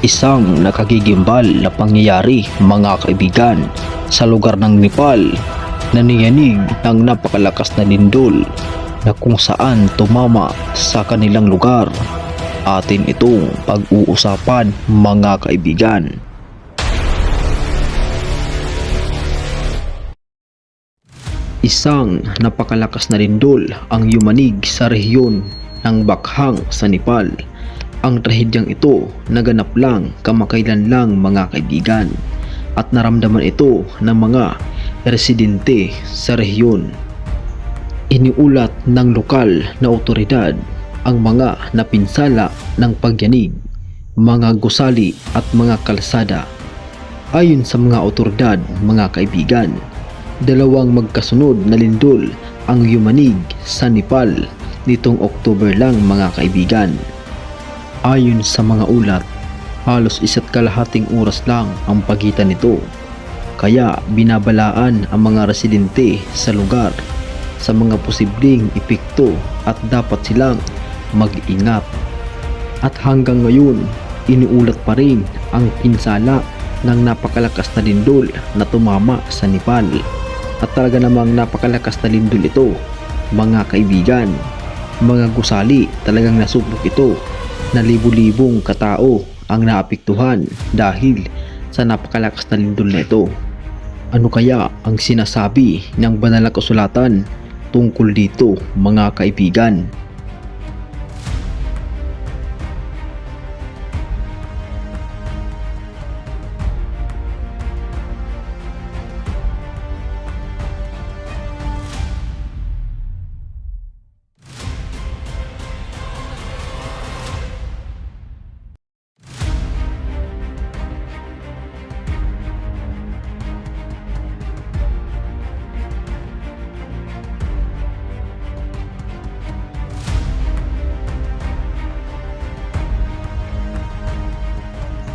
Isang nakagigimbal na pangyayari mga kaibigan sa lugar ng Nepal na niyanig ng napakalakas na lindol na kung saan tumama sa kanilang lugar. Atin itong pag-uusapan mga kaibigan. Isang napakalakas na lindol ang yumanig sa rehiyon ng Bakhang sa Nepal. Ang trahedyang ito naganap lang kamakailan lang mga kaibigan at naramdaman ito ng mga residente sa rehiyon. Iniulat ng lokal na otoridad ang mga napinsala ng pagyanig, mga gusali at mga kalsada. Ayon sa mga otoridad, mga kaibigan, dalawang magkasunod na lindol ang yumanig sa Nepal nitong October lang mga kaibigan. Ayon sa mga ulat, halos isa't kalahating oras lang ang pagitan nito. Kaya binabalaan ang mga residente sa lugar sa mga posibleng epekto at dapat silang mag-ingat. At hanggang ngayon, iniulat pa rin ang pinsala ng napakalakas na lindol na tumama sa Nepal. At talaga namang napakalakas na lindol ito, mga kaibigan. Mga gusali, talagang nasubok ito na libu-libong katao ang naapektuhan dahil sa napakalakas na lindol na ito. Ano kaya ang sinasabi ng banal na kasulatan tungkol dito mga kaibigan?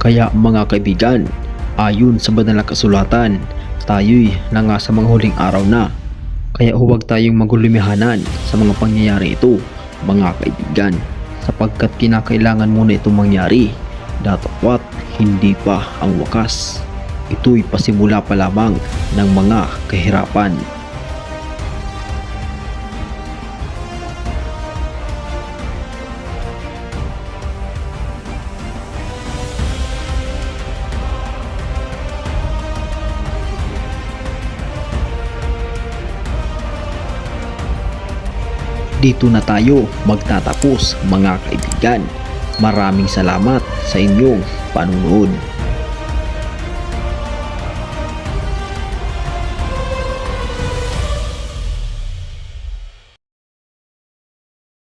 Kaya mga kaibigan, ayon sa banal na kasulatan, tayo'y nanga sa mga huling araw na. Kaya huwag tayong magulumihanan sa mga pangyayari ito, mga kaibigan, sapagkat kinakailangan muna itong mangyari. Datapwat hindi pa ang wakas. Ito'y pasimula pa lamang ng mga kahirapan. Dito na tayo magtatapos mga kaibigan. Maraming salamat sa inyong panunood.